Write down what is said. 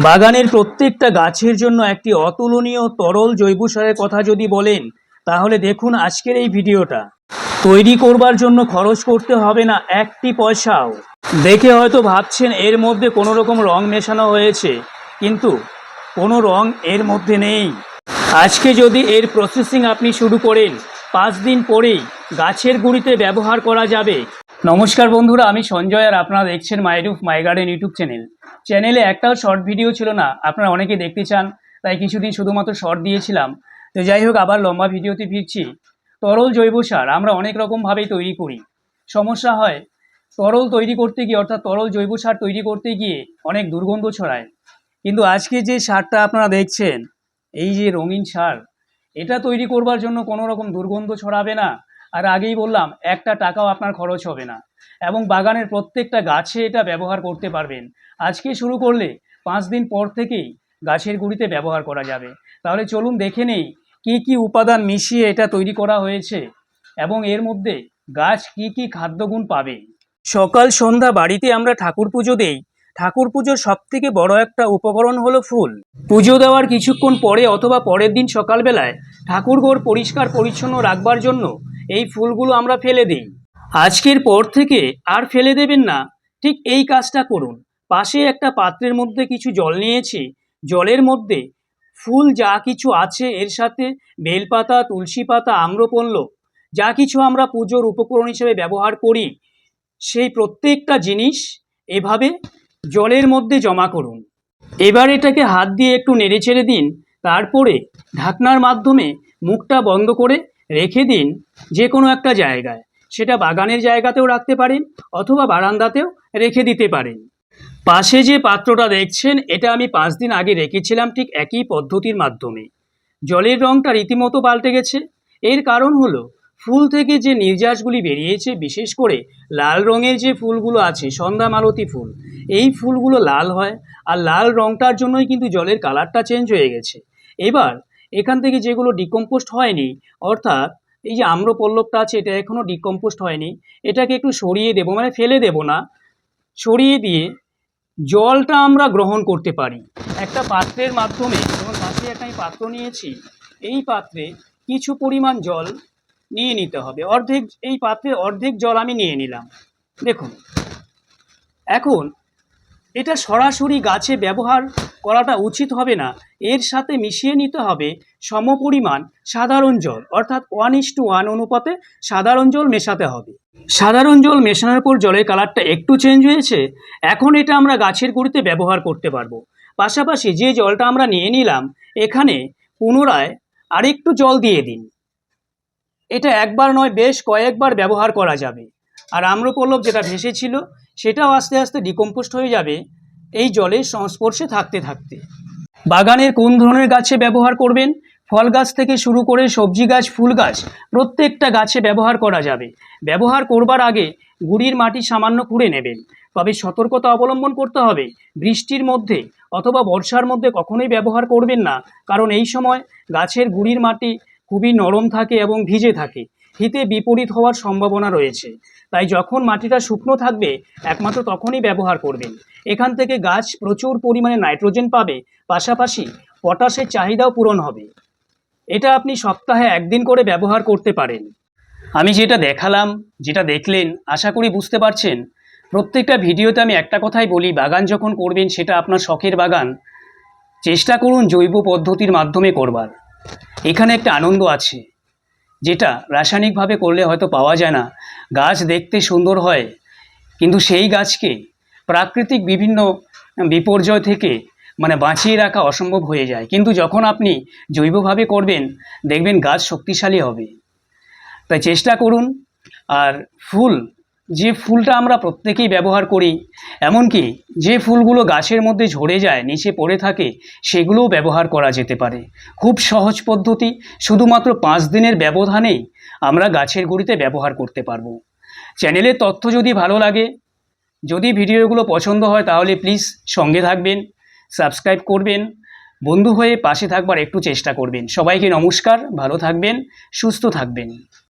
বাগানের প্রত্যেকটা গাছের জন্য একটি অতুলনীয় তরল জৈব সারের কথা যদি বলেন, তাহলে দেখুন আজকের এই ভিডিওটা। তৈরি করবার জন্য খরচ করতে হবে না একটি পয়সাও। দেখে হয়তো ভাবছেন এর মধ্যে কোনো রকম রং মেশানো হয়েছে, কিন্তু কোনো রং এর মধ্যে নেই। আজকে যদি এর প্রসেসিং আপনি শুরু করেন, পাঁচ দিন পরেই গাছের গুঁড়িতে ব্যবহার করা যাবে। নমস্কার বন্ধুরা, আমি সঞ্জয় আর আপনারা দেখছেন my roof my garden YouTube channel চ্যানেলে একটাও শর্ট ভিডিও ছিল না, আপনারা অনেকে দেখতে চান, তাই কিছুদিন শুধুমাত্র শর্ট দিয়েছিলাম। তো যাই হোক, আবার লম্বা ভিডিওতে ফিরছি। তরল জৈব সার, আমরা অনেক রকমভাবেই তৈরি করি। সমস্যা হয়, তরল তৈরি করতে গিয়ে, অর্থাৎ তরল জৈব সার তৈরি করতে গিয়ে অনেক দুর্গন্ধ ছড়ায়। কিন্তু আজকে যে সারটা আপনারা দেখছেন, এই যে রঙিন সার, এটা তৈরি করবার জন্য কোনো রকম দুর্গন্ধ ছড়াবে না। আর আগেই বললাম, একটা টাকাও আপনার খরচ হবে না। এবং বাগানের প্রত্যেকটা গাছে এটা ব্যবহার করতে পারবেন। আজকে শুরু করলে পাঁচ দিন পর থেকেই গাছের গুঁড়িতে ব্যবহার করা যাবে। তাহলে চলুন দেখে নেই, কী কী উপাদান মিশিয়ে এটা তৈরি করা হয়েছে এবং এর মধ্যে গাছ কি কি খাদ্যগুণ পাবে। সকাল সন্ধ্যা বাড়িতে আমরা ঠাকুর পুজো দেই। ঠাকুর পুজোর সব থেকে বড় একটা উপকরণ হলো ফুল। পুজো দেওয়ার কিছুক্ষণ পরে অথবা পরের দিন সকালবেলায় ঠাকুরঘর পরিষ্কার পরিচ্ছন্ন রাখবার জন্য এই ফুলগুলো আমরা ফেলে দিই। আজকের পর থেকে আর ফেলে দেবেন না। ঠিক এই কাজটা করুন। পাশে একটা পাত্রের মধ্যে কিছু জল নিয়েছি। জলের মধ্যে ফুল যা কিছু আছে, এর সাথে বেলপাতা তুলসী পাতা আম্রপল্ল যা কিছু আমরা পুজোর উপকরণ হিসেবে ব্যবহার করি, সেই প্রত্যেকটা জিনিস এভাবে জলের মধ্যে জমা করুন। এবার এটাকে হাত দিয়ে একটু নেড়ে ছেড়ে দিন। তারপরে ঢাকনার মাধ্যমে মুখটা বন্ধ করে রেখে দিন যে কোনো একটা জায়গায়। সেটা বাগানের জায়গাতেও রাখতে পারেন অথবা বারান্দাতেও রেখে দিতে পারেন। পাশে যে পাত্রটা দেখছেন, এটা আমি পাঁচ দিন আগে রেখেছিলাম ঠিক একই পদ্ধতির মাধ্যমে। জলের রঙটা রীতিমতো পাল্টে গেছে। এর কারণ হলো, ফুল থেকে যে নির্যাসগুলি বেরিয়েছে, বিশেষ করে লাল রঙের যে ফুলগুলো আছে, সন্ধ্যা মালতী ফুল, এই ফুলগুলো লাল হয় আর লাল রঙটার জন্যই কিন্তু জলের কালারটা চেঞ্জ হয়ে গেছে। এবার এখান থেকে যেগুলো ডিকম্পোস্ট হয়নি, অর্থাৎ এই যে আম্রপল্লবটা আছে, এটা এখনও ডিকম্পোস্ট হয়নি, এটাকে একটু সরিয়ে দেবো মানে ফেলে দেবো না, সরিয়ে দিয়ে জলটা আমরা গ্রহণ করতে পারি। একটা পাত্রের মাধ্যমে, যেমন পাশে একটা আমি পাত্র নিয়েছি, এই পাত্রে কিছু পরিমাণ জল নিয়ে নিতে হবে। অর্ধেক, এই পাত্রে অর্ধেক জল আমি নিয়ে নিলাম। দেখুন, এখন এটা সরাসরি গাছে ব্যবহার করাটা উচিত হবে না। এর সাথে মিশিয়ে নিতে হবে সমপরিমাণ সাধারণ জল, অর্থাৎ ওয়ান ইস টু ওয়ান অনুপাতে সাধারণ জল মেশাতে হবে। সাধারণ জল মেশানোর পর জলের কালারটা একটু চেঞ্জ হয়েছে, এখন এটা আমরা গাছের গুঁড়িতে ব্যবহার করতে পারব। পাশাপাশি যে জলটা আমরা নিয়ে নিলাম, এখানে পুনরায় আরেকটু জল দিয়ে দিন। এটা একবার নয়, বেশ কয়েকবার ব্যবহার করা যাবে। আর আম্রপল্লব যেটা ভেসেছিল, সেটাও আস্তে আস্তে ডিকম্পোস্ট হয়ে যাবে এই জলের সংস্পর্শে থাকতে থাকতে। বাগানের কোন ধরনের গাছে ব্যবহার করবেন? ফল গাছ থেকে শুরু করে সবজি গাছ, ফুল গাছ, প্রত্যেকটা গাছে ব্যবহার করা যাবে। ব্যবহার করবার আগে গুড়ির মাটি সামান্য কুড়ে নেবেন। তবে সতর্কতা অবলম্বন করতে হবে। বৃষ্টির মধ্যে অথবা বর্ষার মধ্যে কখনোই ব্যবহার করবেন না। কারণ এই সময় গাছের গুড়ির মাটি খুবই নরম থাকে এবং ভিজে থাকে। হিতে বিপরীত হওয়ার সম্ভাবনা রয়েছে। তাই যখন মাটিটা শুকনো থাকবে, একমাত্র তখনই ব্যবহার করবেন। এখান থেকে গাছ প্রচুর পরিমাণে নাইট্রোজেন পাবে, পাশাপাশি পটাশের চাহিদাও পূরণ হবে। এটা আপনি সপ্তাহে একদিন করে ব্যবহার করতে পারেন। আমি যেটা দেখালাম, যেটা দেখলেন, আশা করি বুঝতে পারছেন। প্রত্যেকটা ভিডিওতে আমি একটা কথাই বলি, বাগান যখন করবেন, সেটা আপনার শখের বাগান। চেষ্টা করুন জৈব পদ্ধতির মাধ্যমে করবার। এখানে একটা আনন্দ আছে। যেটা রাসায়নিকভাবে করলে হয়তো পাওয়া যায় না। গাছ দেখতে সুন্দর হয়, কিন্তু সেই গাছকে প্রাকৃতিক বিভিন্ন বিপর্যয় থেকে মানে বাঁচিয়ে রাখা অসম্ভব হয়ে যায়। কিন্তু যখন আপনি জৈবভাবে করবেন, দেখবেন গাছ শক্তিশালী হবে। তাই চেষ্টা করুন, আর ফুল যে ফুলটা আমরা প্রত্যেকেই ব্যবহার করি, এমনকি যে ফুলগুলো গাছের মধ্যে ঝরে যায়, নিচে পড়ে থাকে, সেগুলোও ব্যবহার করা যেতে পারে। খুব সহজ পদ্ধতি, শুধুমাত্র পাঁচ দিনের ব্যবধানেই আমরা গাছের গুঁড়িতে ব্যবহার করতে পারব। চ্যানেলের তথ্য যদি ভালো লাগে, যদি ভিডিওগুলো পছন্দ হয়, তাহলে প্লিজ সঙ্গে থাকবেন, সাবস্ক্রাইব করবেন, বন্ধু হয়ে পাশে থাকবার একটু চেষ্টা করবেন। সবাইকে নমস্কার, ভালো থাকবেন, সুস্থ থাকবেন।